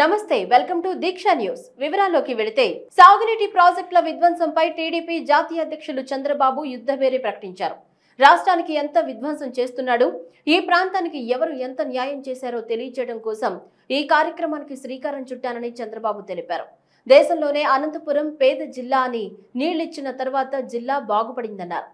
నమస్తే welcome to Deeksha news. వివరాల్లోకి వెళితే సాగునీటి ప్రాజెక్టుల విధ్వంసంపై టీడీపీ జాతీయ అధ్యక్షులు చంద్రబాబు యుద్ధవేరి ప్రకటించారు. రాష్ట్రానికి ఎంత విధ్వంసం చేస్తున్నాడు ఈ ప్రాంతానికి ఎవరు ఎంత న్యాయం చేశారో తెలియజేయడం కోసం ఈ కార్యక్రమానికి శ్రీకారం చుట్టానని చంద్రబాబు తెలిపారు. దేశంలోనే అనంతపురం పేద జిల్లా అని నీళ్ళిచ్చిన తర్వాత జిల్లా బాగుపడిందన్నారు.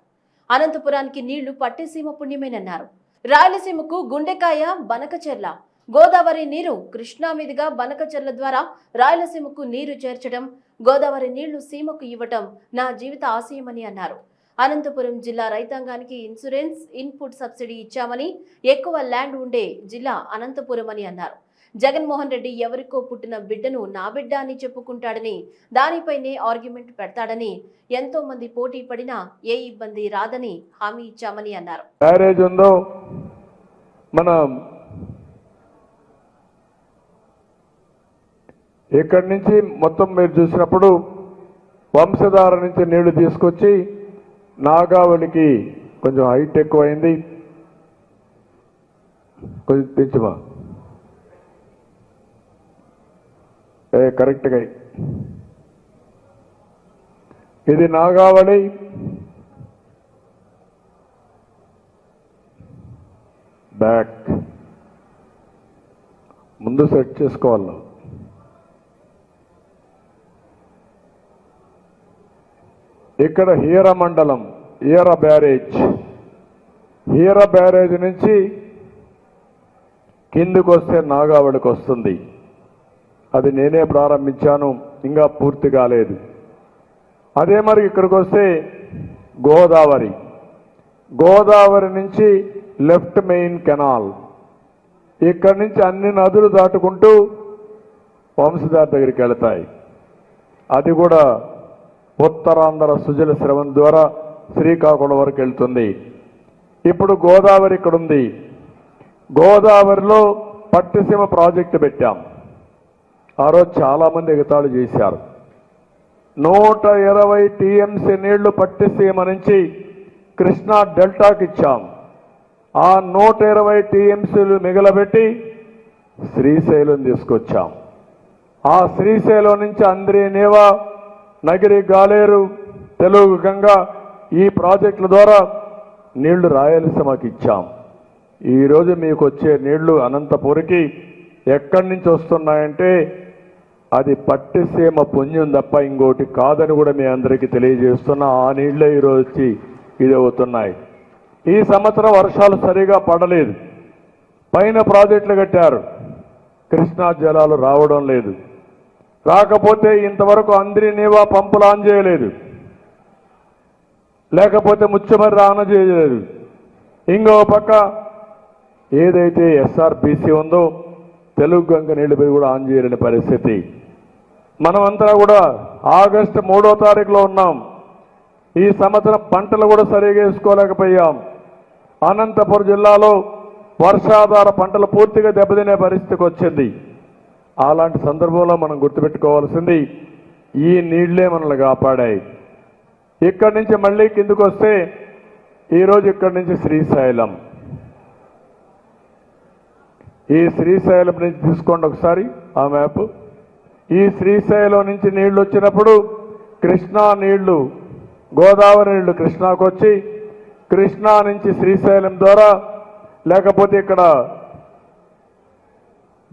అనంతపురానికి నీళ్ళు పట్టిసీమ పుణ్యమేనన్నారు. రాయలసీమకు గుండెకాయ బనకచెర్ల గోదావరి నీరు కృష్ణా మీదుగా బనకచెర్ల ద్వారా రాయలసీమకు నీరు చేర్చడం గోదావరి నీళ్ళు సీమకు ఇవ్వటం నా జీవిత ఆశయమని అన్నారు. అనంతపురం జిల్లా రైతాంగానికి ఇన్సూరెన్స్ ఇన్పుట్ సబ్సిడీ ఇచ్చామని ఎక్కువ ల్యాండ్ ఉండే జిల్లా అనంతపురం అని అన్నారు. జగన్మోహన్ రెడ్డి ఎవరికో పుట్టిన బిడ్డను నా బిడ్డ అని చెప్పుకుంటాడని దానిపైనే ఆర్గ్యుమెంట్ పెడతాడని ఎంతో మంది పోటీ పడినా ఏ ఇబ్బంది రాదని హామీ ఇచ్చామని అన్నారు. మన ఇక్కడి నుంచి మొత్తం మీరు చూసినప్పుడు వంశధార నుంచి నీళ్ళు తీసుకొచ్చి నాగావళికి కొంచెం హైట్ ఎక్కువ అయింది కొంచెం పెంచుమా ఏ కరెక్ట్గా ఇది నాగావళి. బ్యాక్. ముందు సెట్ చేసుకోవాలి? ఇక్కడ హీర మండలం హీర బ్యారేజ్. హీర బ్యారేజ్ నుంచి కిందికి వస్తే నాగావళికి వస్తుంది. అది నేనే ప్రారంభించాను ఇంకా పూర్తి కాలేదు. అదే మరి ఇక్కడికి వస్తే గోదావరి. గోదావరి నుంచి లెఫ్ట్ మెయిన్ కెనాల్. ఇక్కడి నుంచి అన్ని నదులు దాటుకుంటూ వంశధార దగ్గరికి వెళతాయి. అది కూడా ఉత్తరాంధ్ర సుజల శ్రవం ద్వారా శ్రీకాకుళం వరకు వెళ్తుంది. ఇప్పుడు గోదావరి ఇక్కడ ఉంది గోదావరిలో పట్టిసీమ ప్రాజెక్టు పెట్టాం. ఆ రోజు చాలామంది ఎగతాళి చేశారు. నూట ఇరవై టీఎంసీ నీళ్ళు పట్టిసీమ నుంచి కృష్ణా డెల్టాకి ఇచ్చాం. ఆ నూట ఇరవై టీఎంసీలు మిగలబెట్టి శ్రీశైలం తీసుకొచ్చాం. ఆ శ్రీశైలం నుంచి అంద్రీ నేవా నగిరి గాలేరు తెలుగు గంగ ఈ ప్రాజెక్టుల ద్వారా నీళ్ళు రాయలసీమకి ఇచ్చాం. ఈరోజు మీకు వచ్చే నీళ్ళు అనంతపురికి ఎక్కడి నుంచి వస్తున్నాయంటే అది పట్టిసీమ పుణ్యం తప్ప ఇంకోటి కాదని కూడా మీ అందరికీ తెలియజేస్తున్నా. ఆ నీళ్ళే ఈరోజు వచ్చి ఇది అవుతున్నాయి ఈ సంవత్సరం వర్షాలు సరిగా పడలేదు. పైన ప్రాజెక్టులు కట్టారు. కృష్ణా జలాలు రావడం లేదు. రాకపోతే ఇంతవరకు అందరినీవా పంపులు ఆన్ చేయలేదు. లేకపోతే ముచ్చమర్రి ఆన్ చేయలేదు. ఇంకో పక్క ఏదైతే ఎస్ఆర్పిసి ఉందో తెలుగు గంగ నీళ్ళు కూడా ఆన్ చేయలేని పరిస్థితి. మనమంతా కూడా ఆగస్టు మూడో తారీఖులో ఉన్నాం. ఈ సంవత్సరం పంటలు కూడా సరిగా వేసుకోలేకపోయాం. అనంతపురం జిల్లాలో వర్షాధార పంటలు పూర్తిగా దెబ్బతినే పరిస్థితికి వచ్చింది. అలాంటి సందర్భంలో మనం గుర్తుపెట్టుకోవాల్సింది ఈ నీళ్ళే మనల్ని కాపాడాయి. ఇక్కడి నుంచి మళ్ళీ కిందకు వస్తే ఈరోజు ఇక్కడి నుంచి శ్రీశైలం. ఈ శ్రీశైలం నుంచి తీసుకోండి ఒకసారి ఆ మ్యాప్. ఈ శ్రీశైలం నుంచి నీళ్ళు వచ్చినప్పుడు కృష్ణా నీళ్ళు గోదావరి నీళ్ళు కృష్ణాకు వచ్చి కృష్ణా నుంచి శ్రీశైలం ద్వారా లేకపోతే ఇక్కడ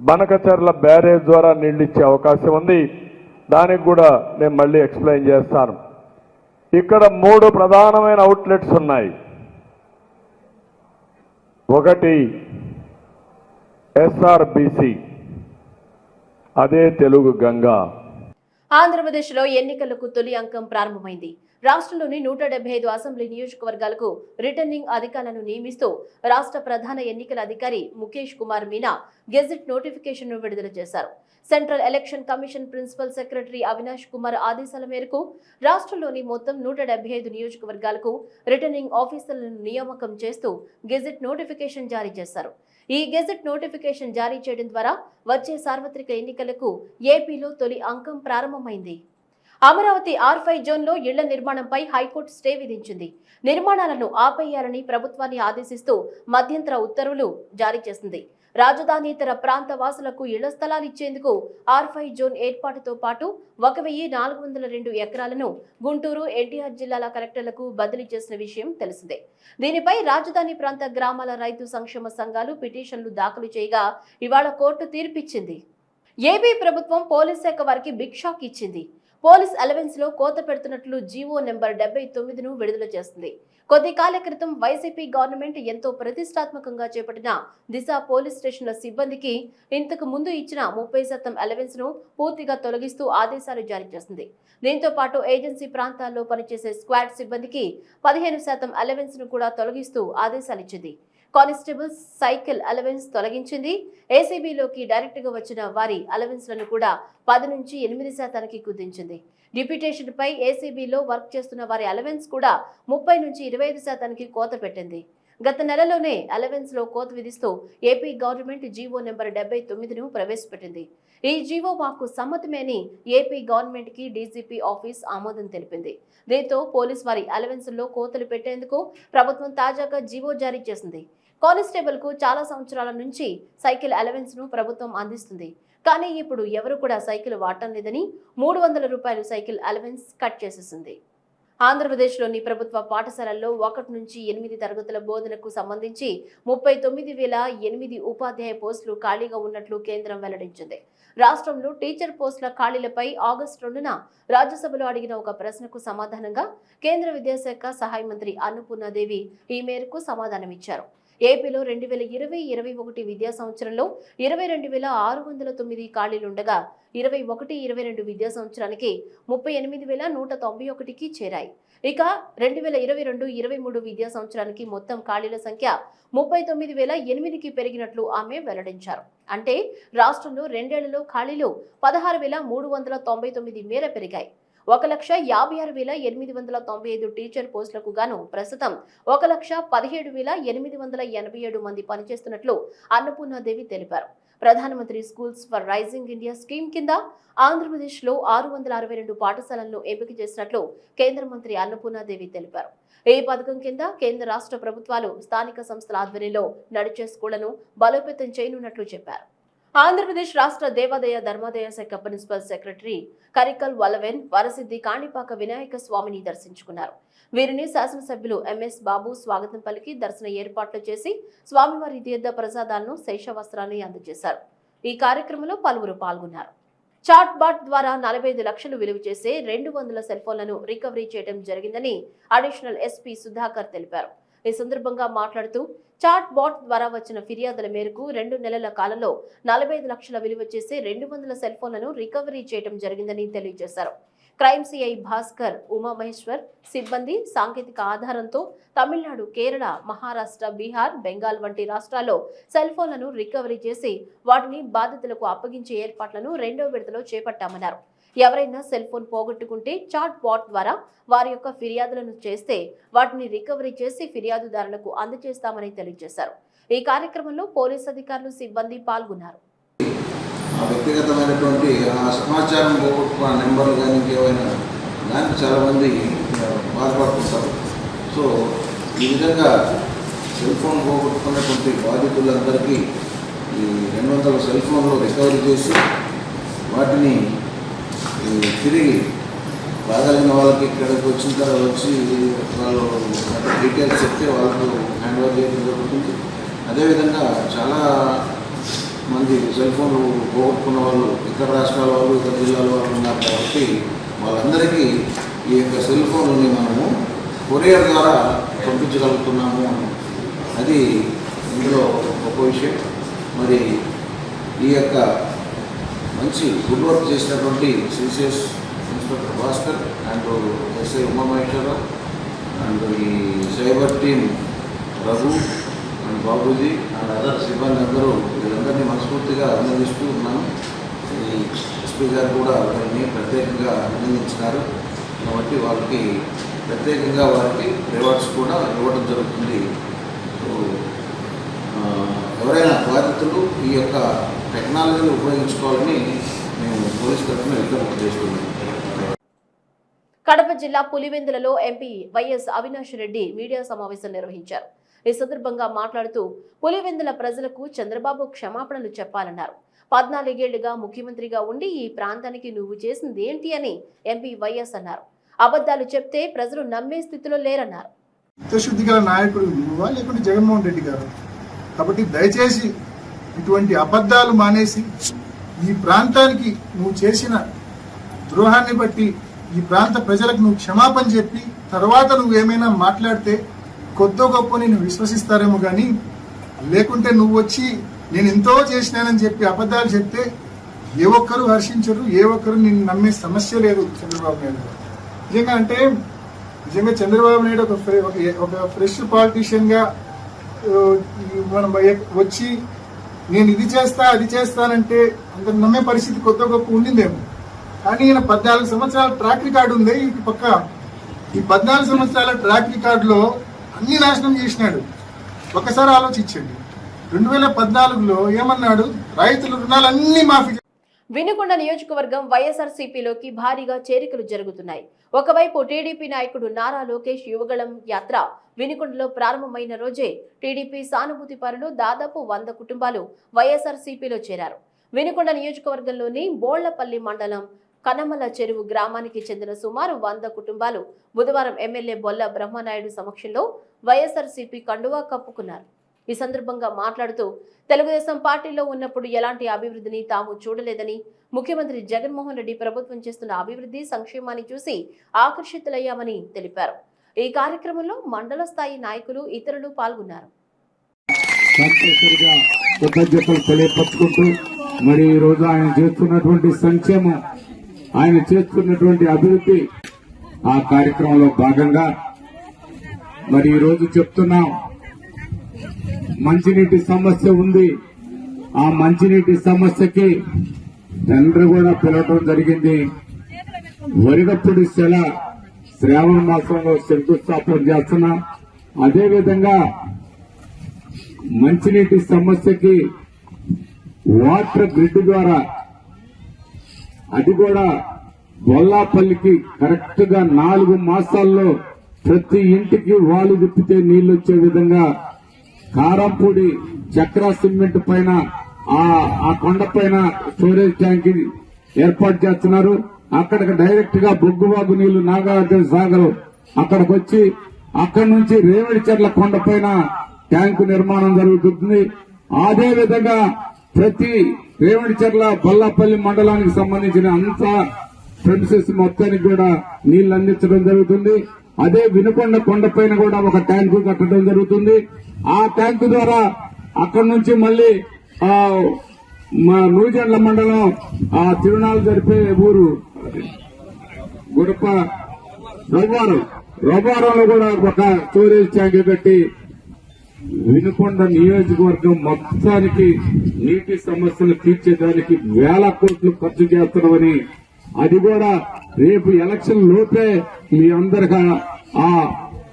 బనకచర్ల బ్యారేజ్ ద్వారా నీళ్ళు ఇచ్చే అవకాశం ఉంది. దానికి కూడా నేను మళ్ళీ ఎక్స్ప్లెయిన్ చేస్తాను. ఇక్కడ మూడు ప్రధానమైన అవుట్లెట్స్ ఉన్నాయి. ఒకటి ఎస్ఆర్బిసి అదే తెలుగు గంగా. ఆంధ్రప్రదేశ్లో ఎన్నికలకు తొలి అంకం ప్రారంభమైంది. రాష్ట్రంలోని నూట ఐదు అసెంబ్లీ నియోజకవర్గాలకు రిటర్నింగ్ అధికారులను నియమిస్తూ రాష్ట్ర ప్రధాన ఎన్నికల అధికారి ముఖేష్ కుమార్ మీనా గెజిట్ నోటిఫికేషన్ను విడుదల చేశారు. Central election commission principal secretary Avinash Kumar ఆదేశాల మేరకు రాష్ట్రంలోని మొత్తం నూట నియోజకవర్గాలకు రిటర్నింగ్ ఆఫీసర్లను నియామకం చేస్తూ గెజిట్ నోటిఫికేషన్ జారీ చేశారు. ఈ గెజెట్ నోటిఫికేషన్ జారీ చేయడం ద్వారా వచ్చే సార్వత్రిక ఎన్నికలకు ఏపీలో తొలి అంకం ప్రారంభమైంది. అమరావతి ఆర్ ఫైవ్ జోన్లో ఇళ్ళ నిర్మాణంపై హైకోర్టు స్టే విధించింది. నిర్మాణాలను ఆపేయాలని ప్రభుత్వాన్ని ఆదేశిస్తూ మధ్యంతర ఉత్తర్వులు జారీ చేసింది. రాజధానితర ప్రాంత వాసులకు ఇళ్ళ స్థలాలు ఇచ్చేందుకు ఆర్ ఫైవ్ జోన్ ఏర్పాటుతో పాటు ఒక వెయ్యి నాలుగు వందల రెండు ఎకరాలను గుంటూరు ఎన్టీఆర్ జిల్లాల కలెక్టర్లకు బదిలీ చేసిన విషయం తెలిసిందే. దీనిపై రాజధాని ప్రాంత గ్రామాల రైతు సంక్షేమ సంఘాలు పిటిషన్లు దాఖలు చేయగా ఇవాళ కోర్టు తీర్పిచ్చింది. ఏపీ ప్రభుత్వం పోలీస్ శాఖ వారికి బిగ్ షాక్ ఇచ్చింది. పోలీస్ అలవెన్స్లో కోత పెడుతున్నట్లు జీవో నెంబర్ డెబ్బై తొమ్మిదిను విడుదల చేస్తుంది కొద్ది కాల క్రితం వైసీపీ గవర్నమెంట్ ఎంతో ప్రతిష్టాత్మకంగా చేపట్టిన దిశ పోలీస్ స్టేషన్ల సిబ్బందికి ఇంతకు ముందు ఇచ్చిన ముప్పై శాతం అలవెన్స్ను పూర్తిగా తొలగిస్తూ ఆదేశాలు జారీ చేసింది. దీంతో పాటు ఏజెన్సీ ప్రాంతాల్లో పనిచేసే స్క్వాడ్ సిబ్బందికి పదిహేను శాతం అలవెన్స్ను కూడా తొలగిస్తూ ఆదేశాలు కానిస్టేబుల్ సైకిల్ అలవెన్స్ తొలగించింది. ఏసీబీలోకి డైరెక్ట్గా వచ్చిన వారి అలవెన్స్లను కూడా పది నుంచి ఎనిమిది శాతానికి కుదించింది. డిప్యూటేషన్ పై ఏసీబీలో వర్క్ చేస్తున్న వారి అలవెన్స్ కూడా ముప్పై నుంచి ఇరవై ఐదు శాతానికి కోత పెట్టింది. గత నెలలోనే అలవెన్స్లో కోత విధిస్తూ ఏపీ గవర్నమెంట్ జీవో నెంబర్ డెబ్బై తొమ్మిదిను ప్రవేశపెట్టింది. ఈ జీవో మాకు సమ్మతమే అని ఏపీ గవర్నమెంట్కి డీజీపీ ఆఫీస్ ఆమోదం తెలిపింది. దీంతో పోలీస్ వారి అలవెన్స్లో కోతలు పెట్టేందుకు ప్రభుత్వం తాజాగా జీవో జారీ చేసింది. కానిస్టేబుల్కు చాలా సంవత్సరాల నుంచి సైకిల్ అలవెన్స్ను ప్రభుత్వం అందిస్తుంది. కానీ ఇప్పుడు ఎవరు కూడా సైకిల్ వాడటం లేదని మూడు వందల రూపాయలు సైకిల్ అలవెన్స్ కట్ చేసేసింది. ఆంధ్రప్రదేశ్లోని ప్రభుత్వ పాఠశాలల్లో ఒకటి నుంచి ఎనిమిది తరగతుల బోధనకు సంబంధించి ముప్పై తొమ్మిది వేల ఎనిమిది ఉపాధ్యాయ పోస్టులు ఖాళీగా ఉన్నట్లు కేంద్రం వెల్లడించింది. రాష్ట్రంలో టీచర్ పోస్టుల ఖాళీలపై ఆగస్టు రెండున రాజ్యసభలో అడిగిన ఒక ప్రశ్నకు సమాధానంగా కేంద్ర విద్యాశాఖ సహాయ మంత్రి అన్నపూర్ణాదేవి ఈ మేరకు సమాధానమిచ్చారు. ఏపీలో రెండు వేల ఇరవై ఇరవై ఒకటి విద్యా సంవత్సరంలో ఇరవై రెండు వేల ఆరు వందల తొమ్మిది ఖాళీలుండగా ఇరవై ఒకటి ఇరవై రెండు విద్యా సంవత్సరానికి ముప్పై ఎనిమిది వేల నూట తొంభై ఒకటికి చేరాయి. ఇక రెండు వేల ఇరవై రెండు ఇరవై మూడు విద్యా సంవత్సరానికి మొత్తం ఖాళీల సంఖ్య ముప్పై తొమ్మిది వేల ఎనిమిదికి పెరిగినట్లు ఆమె వెల్లడించారు. అంటే రాష్ట్రంలో రెండేళ్ళలో ఖాళీలు పదహారు వేల మూడు వందల తొంభై తొమ్మిది మేర పెరిగాయి. ఒక లక్ష యాభై ఆరు వేల ఎనిమిది వందల తొంభై ఐదు టీచర్ పోస్టులకు గాను ప్రస్తుతం ఒక లక్ష పదిహేడు వేల ఎనిమిది వందల ఎనభై ఏడు మంది పనిచేస్తున్నట్లు అన్నపూర్ణాదేవి తెలిపారు. ప్రధానమంత్రి schools for rising India scheme కింద ఆంధ్రప్రదేశ్లో ఆరు వందల అరవై రెండు పాఠశాలలను ఎంపిక చేసినట్లు కేంద్ర మంత్రి అన్నపూర్ణాదేవి తెలిపారు. ఈ పథకం కింద కేంద్ర రాష్ట్ర ప్రభుత్వాలు స్థానిక సంస్థల ఆధ్వర్యంలో నడిచే స్కూళ్ళను బలోపేతం చేయనున్నట్లు చెప్పారు. ఆంధ్రప్రదేశ్ రాష్ట్ర దేవాదాయ ధర్మాదాయ శాఖ ప్రిన్సిపల్ సెక్రటరీ కరికల్ వలవెన్ వరసిద్ధి కాణిపాక వినాయక స్వామిని దర్శించుకున్నారు. వీరిని శాసనసభ్యులు ఎంఎస్ బాబు స్వాగతం పలికి దర్శన ఏర్పాట్లు చేసి స్వామివారి తీర్థ ప్రసాదాలను శేషవస్త్రాన్ని అందజేశారు. ఈ కార్యక్రమంలో పలువురు పాల్గొన్నారు. చాట్ బాట్ ద్వారా నలభై ఐదు లక్షలు విలువ చేసే రెండు వందల సెల్ఫోన్లను రికవరీ చేయడం జరిగిందని అడిషనల్ ఎస్పీ సుధాకర్ తెలిపారు. ఈ సందర్భంగా మాట్లాడుతూ చాట్ బాట్ ద్వారా వచ్చిన ఫిర్యాదుల మేరకు రెండు నెలల కాలంలో నలభై ఐదు లక్షల విలువ చేసే రెండు వందల సెల్ ఫోన్లను రికవరీ చేయడం జరిగిందని తెలియజేశారు. క్రైమ్ సిఐ భాస్కర్ ఉమామహేశ్వర్ సిబ్బంది సాంకేతిక ఆధారంతో తమిళనాడు కేరళ మహారాష్ట్ర బీహార్ బెంగాల్ వంటి రాష్ట్రాల్లో సెల్ ఫోన్లను రికవరీ చేసి వాటిని బాధితులకు అప్పగించే ఏర్పాట్లను రెండో విడతలో చేపట్టామన్నారు. ఎవరైనా సెల్ ఫోన్ పోగొట్టుకుంటే చాట్ బాట్ ద్వారా వారి యొక్క ఫిర్యాదులను చేస్తే వాటిని రికవరీ చేసి ఫిర్యాదుదారులకు అందజేస్తామని తెలియజేశారు. ఈ కార్యక్రమంలో పోలీస్ అధికారులు సిబ్బంది పాల్గొన్నారు. వ్యక్తిగతమైనటువంటి సమాచారం పోగొట్టుకున్న నెంబర్లు కానీ ఇంకేమైనా దానికి చాలామంది బాధపడుతుంటారు. సో ఈ విధంగా సెల్ ఫోన్ పోగొట్టుకున్నటువంటి బాధితులందరికీ ఈ రెండు వందల సెల్ ఫోన్లు రికవరీ చేసి వాటిని తిరిగి బాధలేని వాళ్ళకి ఇక్కడికి వచ్చిన తర్వాత వచ్చి వాళ్ళు డీటెయిల్స్ చెప్తే వాళ్ళకు హ్యాండ్ ఓవర్ చేయడం జరుగుతుంది. అదేవిధంగా చాలా మంది సెల్ ఫోన్లు పోగొట్టుకున్న వాళ్ళు ఇతర రాష్ట్రాల వాళ్ళు ఇతర జిల్లాల వాళ్ళు ఉన్నారు కాబట్టి వాళ్ళందరికీ ఈ యొక్క సెల్ ఫోన్ని మనము కొరియర్ ద్వారా పంపించగలుగుతున్నాము అది ఇందులో గొప్ప విషయం. మరి ఈ యొక్క మంచి గుడ్ వర్క్ చేసినటువంటి CCS inspector Bhaskar and SI Umamaheswara Rao and ఈ cyber team Raghu and Babuji and other సిబ్బంది అందరూ వీళ్ళందరినీ మనస్ఫూర్తిగా అభినందిస్తూ ఉన్నాను. ఈ ఎస్పీ గారు కూడా వారిని ప్రత్యేకంగా అభినందించినారు. కాబట్టి వాళ్ళకి ప్రత్యేకంగా వారికి రివార్డ్స్ కూడా ఇవ్వడం జరుగుతుంది. సో, ఎవరైనా బాధితులు ఈ యొక్క టెక్నాలజీని ఉపయోగించుకోవాలని మేము పోలీస్ తరఫున విజ్ఞప్తి చేస్తున్నాం. కడప జిల్లా పులివెందులలో MP YS Avinash Reddy media సమావేశం నిర్వహించారు. ఈ సందర్భంగా మాట్లాడుతూ పులివెందుల ప్రజలకు చంద్రబాబు క్షమాపణలు చెప్పాలన్నారు. పద్నాలుగేళ్ళుగా ముఖ్యమంత్రిగా ఉండి ఈ ప్రాంతానికి నువ్వు చేసింది ఏంటి అని ఎంపీ వైఎస్ అన్నారు. అబద్ధాలు చెప్తే ప్రజలు నమ్మే స్థితిలో లేరన్నారు. చిత్తశుద్ధి గల నాయకుడు నువ్వా లేకుంటే జగన్మోహన్ రెడ్డి గారు? కాబట్టి దయచేసి ఇటువంటి అబద్ధాలు మానేసి ఈ ప్రాంతానికి నువ్వు చేసిన ద్రోహాన్ని బట్టి ఈ ప్రాంత ప్రజలకు నువ్వు క్షమాపణ చెప్పి తర్వాత నువ్వు ఏమైనా మాట్లాడితే కొద్దో గొప్ప నేను విశ్వసిస్తారేమో కానీ లేకుంటే నువ్వు వచ్చి నేను ఎంతో చేసినానని చెప్పి అబద్ధాలు చెప్తే ఏ ఒక్కరు హర్షించరు ఏ ఒక్కరు నేను నమ్మే సమస్య లేదు చంద్రబాబు నాయుడు నిజంగా అంటే నిజంగా చంద్రబాబు నాయుడు ఒక ఒక- ఫ్రెష్ పాలిటీషియన్గా మనం వచ్చి నేను ఇది చేస్తా అది చేస్తానంటే అందరు నమ్మే పరిస్థితి కొత్త గొప్ప ఉండిందేమో. కానీ ఈయన పద్నాలుగు సంవత్సరాల ట్రాక్ రికార్డు ఉంది ఈ పక్క. ఈ పద్నాలుగు సంవత్సరాల ట్రాక్ రికార్డులో అన్ని నాశనం చేసినాడు. ఒకసారి ఆలోచించండి. రెండు వేల పద్నాలుగులో ఏమన్నాడు? రైతుల రుణాలన్నీ మాఫీ వినుకొండ నియోజకవర్గం వైఎస్ఆర్సీపీలోకి భారీగా చేరికలు జరుగుతున్నాయి. ఒకవైపు టీడీపీ నాయకుడు నారా లోకేష్ యువగళం యాత్ర వినుకొండలో ప్రారంభమైన రోజే టీడీపీ సానుభూతి పరులు దాదాపు వంద కుటుంబాలు వైఎస్ఆర్సీపీలో చేరారు. వినుకొండ నియోజకవర్గంలోని బోళ్ళపల్లి మండలం కనమల చెరువు గ్రామానికి చెందిన సుమారు వంద కుటుంబాలు బుధవారం ఎమ్మెల్యే బొల్ల బ్రహ్మనాయుడు సమక్షంలో వైఎస్ఆర్సీపీ కండువా కప్పుకున్నారు. ఈ సందర్భంగా మాట్లాడుతూ తెలుగుదేశం పార్టీలో ఉన్నప్పుడు ఎలాంటి అభివృద్ధిని తాము చూడలేదని ముఖ్యమంత్రి జగన్మోహన్ రెడ్డి ప్రభుత్వం చేస్తున్న అభివృద్ధి సంక్షేమాన్ని చూసి ఆకర్షితులయ్యామని తెలిపారు. ఈ కార్యక్రమంలో మండల స్థాయి నాయకులు ఇతరులు పాల్గొన్నారు. మరి ఈ రోజు ఆయన చేస్తున్నటువంటి సంక్షేమం ఆయన చేస్తున్నటువంటి అభివృద్ధి ఆ కార్యక్రమంలో భాగంగా మరి ఈ రోజు చెప్తున్నాం. మంచినీటి సమస్య ఉంది. ఆ మంచినీటి సమస్యకి టెండర్ కూడా పిలవటం జరిగింది. వరిగప్పుడు సెల శ్రావణ మాసంలో శంకుస్థాపన చేస్తున్నాం. అదేవిధంగా మంచినీటి సమస్యకి వాటర్ గ్రిడ్ ద్వారా అది కూడా బొల్లాపల్లికి కరెక్ట్గా నాలుగు మాసాల్లో ప్రతి ఇంటికి వాలు తిప్పితే నీళ్ళు వచ్చే విధంగా కారంపూడి చక్ర సిమెంట్ పైన ఆ ఆ కొండ పైన స్టోరేజ్ ట్యాంక్ ఏర్పాటు చేస్తున్నారు. అక్కడికి డైరెక్ట్గా బొగ్గుబాగు నీళ్ళు నాగార్జున సాగర్ అక్కడికి వచ్చి అక్కడి నుంచి రేవడి చెట్ల కొండ పైన ట్యాంకు నిర్మాణం జరుగుతుంది. అదే విధంగా ప్రతి రేవడి చెట్ల మండలానికి సంబంధించిన అంత ప్రెమిసెస్ మొత్తానికి కూడా నీళ్ళు అందించడం జరుగుతుంది. అదే వినుకొండ కొండపైన కూడా ఒక ట్యాంకు కట్టడం జరుగుతుంది. ఆ ట్యాంకు ద్వారా అక్కడి నుంచి మళ్ళీ మా నూజెండ్ల మండలం ఆ తిరునాలు జరిపే ఊరు గుడప రవ్వారం రవ్వారంలో కూడా ఒక స్టోరేజ్ ట్యాంక్ పెట్టి వినుకొండ నియోజకవర్గం మొత్తానికి నీటి సమస్యలు తీర్చేదానికి వేల కోట్లు ఖర్చు చేస్తున్నామని అది కూడా రేపు ఎలక్షన్ లోపే మీ అందరిగా ఆ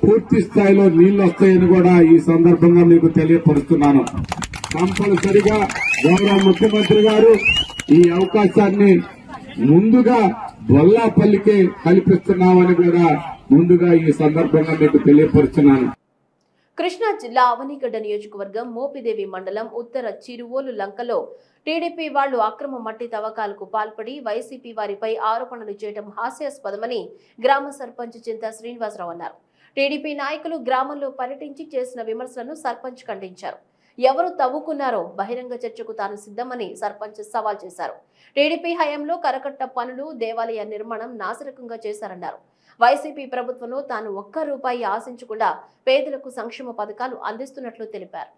పూర్తి స్థాయిలో నీళ్ళు వస్తాయని కూడా ఈ సందర్భంగా మీకు తెలియపరుస్తున్నాను. కంపల్సరిగా గౌరవ ముఖ్యమంత్రి గారు ఈ అవకాశాన్ని ముందుగా బొల్లాపల్లికే కల్పిస్తున్నామని కూడా ముందుగా ఈ సందర్భంగా మీకు తెలియపరుస్తున్నాను. కృష్ణా జిల్లా అవనిగడ్డ నియోజకవర్గం మోపిదేవి మండలం ఉత్తర చిరువోలు లంకలో టీడీపీ వాళ్ళు అక్రమ మట్టి తవ్వకాలకు పాల్పడి వైసీపీ వారిపై ఆరోపణలు చేయడం హాస్యాస్పదమని గ్రామ సర్పంచ్ చింత శ్రీనివాసరావు అన్నారు. టీడీపీ నాయకులు గ్రామంలో పర్యటించి చేసిన విమర్శలను సర్పంచ్ ఖండించారు. ఎవరు తవ్వుకున్నారో బహిరంగ చర్చకు తాను సిద్ధమని సర్పంచ్ సవాల్ చేశారు. టీడీపీ హయాంలో కరకట్ట పనులు దేవాలయ నిర్మాణం నాసిరకంగా చేశారన్నారు. వైసీపీ ప్రభుత్వంలో తాను ఒక్క రూపాయి ఆశించకుండా పేదలకు సంక్షేమ పథకాలు అందిస్తున్నట్లు తెలిపారు.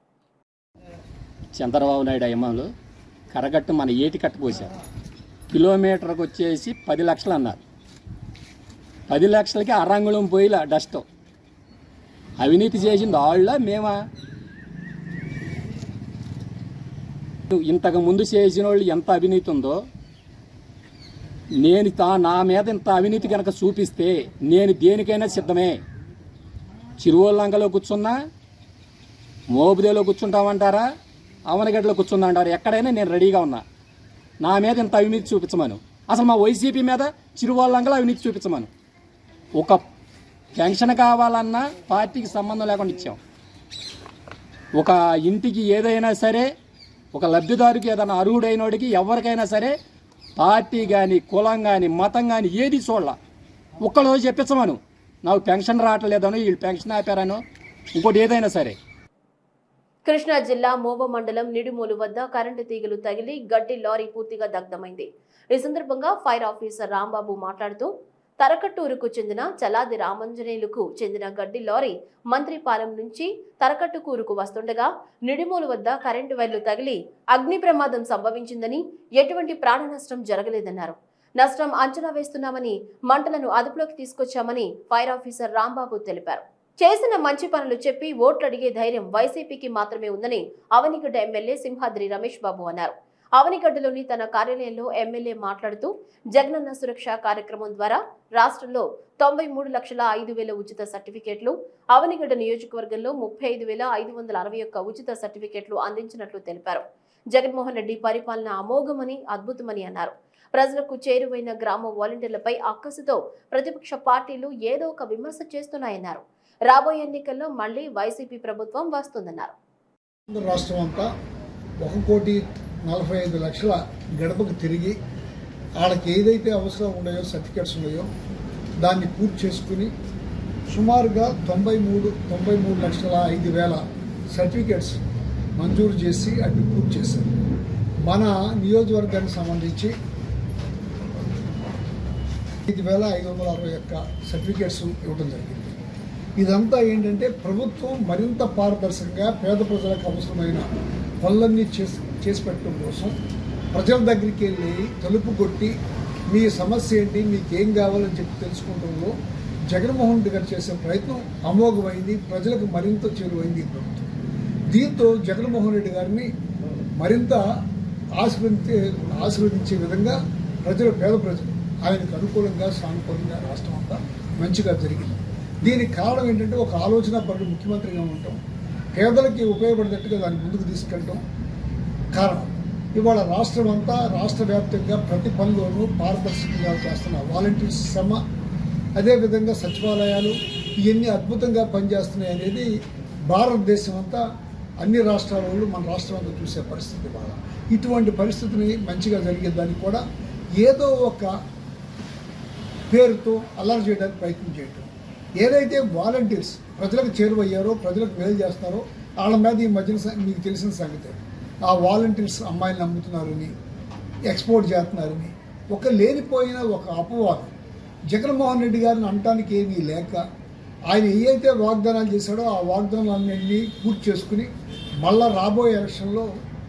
చంద్రబాబు నాయుడు అయ్యమ్మలు కరగట్టు మన ఏటి కట్టపోసారు కిలోమీటర్కి వచ్చేసి పది లక్షలు అన్నారు. పది లక్షలకి అరంగుళం పోయిల డస్ట్. అవినీతి చేసింది వాళ్ళ మేమా? ఇంతకు ముందు చేసిన వాళ్ళు ఎంత అవినీతి ఉందో నేను తా నా మీద ఇంత అవినీతి కనుక చూపిస్తే నేను దేనికైనా సిద్ధమే? చిరువల్లంకలో కూర్చున్నా? మోబుదేలో కూర్చుంటామంటారా? అవనగడ్డలో కూర్చుందంటారు ఎక్కడైనా నేను రెడీగా ఉన్నా. నా మీద ఇంత అవినీతి చూపించమను. అసలు మా వైసీపీ మీద చిరువాళ్ళంగా అవినీతి చూపించమను. ఒక పెన్షన్ కావాలన్నా పార్టీకి సంబంధం లేకుండా ఇచ్చాం. ఒక ఇంటికి ఏదైనా సరే ఒక లబ్ధిదారుకి ఏదైనా అర్హుడైనోడికి ఎవరికైనా సరే పార్టీ కానీ కులం కానీ మతం కానీ ఏది చూడాల. ఒక్కరోజు చెప్పించమను. నాకు పెన్షన్ రావట్లేదనో వీళ్ళు పెన్షన్ ఆపారనో ఇంకోటి ఏదైనా సరే. కృష్ణా జిల్లా మోవ మండలం నిడుమూలు వద్ద కరెంటు తీగలు తగిలి గడ్డి లారీ పూర్తిగా దగ్ధమైంది. ఈ సందర్భంగా ఫైర్ ఆఫీసర్ రాంబాబు మాట్లాడుతూ తరకట్టూరుకు చెందిన చలాది రామంజనేయులకు చెందిన గడ్డి లారీ మంత్రిపాలెం నుంచి తరకట్టుకూరుకు వస్తుండగా నిడిమూలు వద్ద కరెంటు వైర్లు తగిలి అగ్ని ప్రమాదం సంభవించిందని ఎటువంటి ప్రాణ నష్టం జరగలేదన్నారు. నష్టం అంచనా వేస్తున్నామని మంటలను అదుపులోకి తీసుకొచ్చామని ఫైర్ ఆఫీసర్ రాంబాబు తెలిపారు. చేసిన మంచి పనులు చెప్పి ఓట్లు అడిగే ధైర్యం వైసీపీకి మాత్రమే ఉందని అవనిగడ్డ ఎమ్మెల్యే సింహాద్రి రమేష్ బాబు అన్నారు. అవనిగడ్డలోని తన కార్యాలయంలో ఎమ్మెల్యే మాట్లాడుతూ జగనన్న సురక్ష కార్యక్రమం ద్వారా రాష్ట్రంలో తొంభై మూడు లక్షల ఐదు వేల ఉచిత సర్టిఫికేట్లు అవనిగడ్డ నియోజకవర్గంలో ముప్పై ఐదు వేల ఐదు వందల అరవై ఒక్క ఉచిత సర్టిఫికేట్లు అందించినట్లు తెలిపారు. జగన్మోహన్ రెడ్డి పరిపాలన అమోఘమని అద్భుతమని అన్నారు. ప్రజలకు చేరువైన గ్రామ వాలంటీర్లపై అక్కసుతో ప్రతిపక్ష పార్టీలు ఏదో ఒక విమర్శ చేస్తున్నాయన్నారు. రాబోయే ఎన్నికల్లో మళ్ళీ వైసీపీ ప్రభుత్వం వస్తుందన్నారు. ఆంధ్ర రాష్ట్రం అంతా ఒక కోటి నలభై ఐదు లక్షల గడపకు తిరిగి వాళ్ళకి ఏదైతే అవసరం ఉన్నాయో సర్టిఫికేట్స్ ఉన్నాయో దాన్ని పూర్తి చేసుకుని సుమారుగా తొంభై మూడు తొంభై మూడు లక్షల ఐదు వేల సర్టిఫికేట్స్ మంజూరు చేసి అవి పూర్తి చేశారు. మన నియోజకవర్గానికి సంబంధించి ఐదు వేల ఐదు వందల అరవై ఒక్క సర్టిఫికేట్స్ ఇవ్వడం జరిగింది. ఇదంతా ఏంటంటే ప్రభుత్వం మరింత పారదర్శకంగా పేద ప్రజలకు అవసరమైన పనులన్నీ చేసి చేసి పెట్టడం కోసం ప్రజల దగ్గరికి వెళ్ళి తలుపు కొట్టి మీ సమస్య ఏంటి మీకు ఏం కావాలని చెప్పి తెలుసుకోవడంలో జగన్మోహన్ రెడ్డి గారు చేసే ప్రయత్నం అమోఘమైంది ప్రజలకు మరింత చేరువైంది ఈ ప్రభుత్వం. దీంతో జగన్మోహన్ రెడ్డి గారిని మరింత ఆశీర్వదించే ఆశీర్వదించే విధంగా ప్రజలు పేద ప్రజలు ఆయనకు అనుకూలంగా సానుకూలంగా రాష్ట్రం అంతా మంచిగా జరిగింది. దీనికి కారణం ఏంటంటే ఒక ఆలోచన పరుడు ముఖ్యమంత్రిగా ఉండటం. పేదలకి ఉపయోగపడేటట్టుగా దాన్ని ముందుకు తీసుకెళ్ళటం కారణం. ఇవాళ రాష్ట్రం అంతా రాష్ట్ర వ్యాప్తంగా ప్రతి పనిలోనూ పారదర్శకంగా చేస్తున్న వాలంటీర్స్ శ్రమ అదేవిధంగా సచివాలయాలు ఇవన్నీ అద్భుతంగా పనిచేస్తున్నాయి అనేది భారతదేశం అంతా అన్ని రాష్ట్రాల వాళ్ళు మన రాష్ట్రం అంతా చూసే పరిస్థితి బాగా ఇటువంటి పరిస్థితిని మంచిగా జరిగేదానికి కూడా ఏదో ఒక పేరుతో అల్లరి చేయడానికి ప్రయత్నం చేయటం. ఏదైతే వాలంటీర్స్ ప్రజలకు చేరువయ్యారో ప్రజలకు మేలు చేస్తారో వాళ్ళ మీద ఈ మధ్యన మీకు తెలిసిన సంగతి. ఆ వాలంటీర్స్ అమ్మాయిని నమ్ముతున్నారని ఎక్స్పోర్ట్ చేస్తున్నారని ఒక లేనిపోయిన ఒక అపవాదం. జగన్మోహన్ రెడ్డి గారిని అనటానికి ఏమీ లేక ఆయన ఏదైతే వాగ్దానాలు చేశాడో ఆ వాగ్దానాలన్నీ పూర్తి చేసుకుని మళ్ళా రాబోయే ఎలక్షన్లో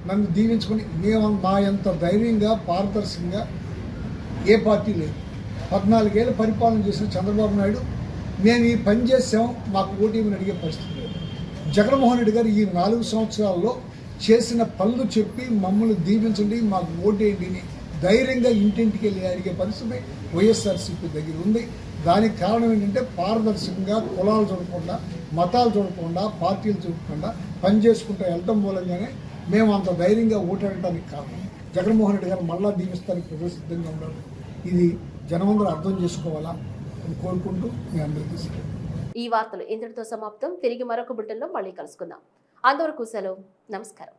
నన్ను దీవించుకొని మేము మా ఎంత ధైర్యంగా పారదర్శకంగా ఏ పార్టీ లేదు. పద్నాలుగేళ్ళు పరిపాలన చేసిన చంద్రబాబు నాయుడు మేము ఈ పని చేసాం మాకు ఓటీమని అడిగే పరిస్థితి లేదు. జగన్మోహన్ రెడ్డి గారు ఈ నాలుగు సంవత్సరాల్లో చేసిన పనులు చెప్పి మమ్మల్ని దీవించండి మాకు ఓటేయండి ధైర్యంగా ఇంటింటికి వెళ్ళి అడిగే పరిస్థితి వైఎస్ఆర్సీపీ దగ్గర ఉంది. దానికి కారణం ఏంటంటే పారదర్శకంగా కులాలు చూడకుండా మతాలు చూడకుండా పార్టీలు చూడకుండా పని వెళ్ళడం మూలంగానే మేము అంత ధైర్యంగా ఓటాడటానికి కారణం. జగన్మోహన్ రెడ్డి గారు మళ్ళా దీవిస్తానికి ప్రజలు సిద్ధంగా ఉన్నారు ఇది జనమందరూ అర్థం చేసుకోవాలా? కోరుకుంటూ మీ అందరికీ ఈ వార్తలు ఇంతటితో సమాప్తం. తిరిగి మరొక బులెటిన్లో మళ్ళీ కలుసుకుందాం. అంతవరకు సెలవు. నమస్కారం.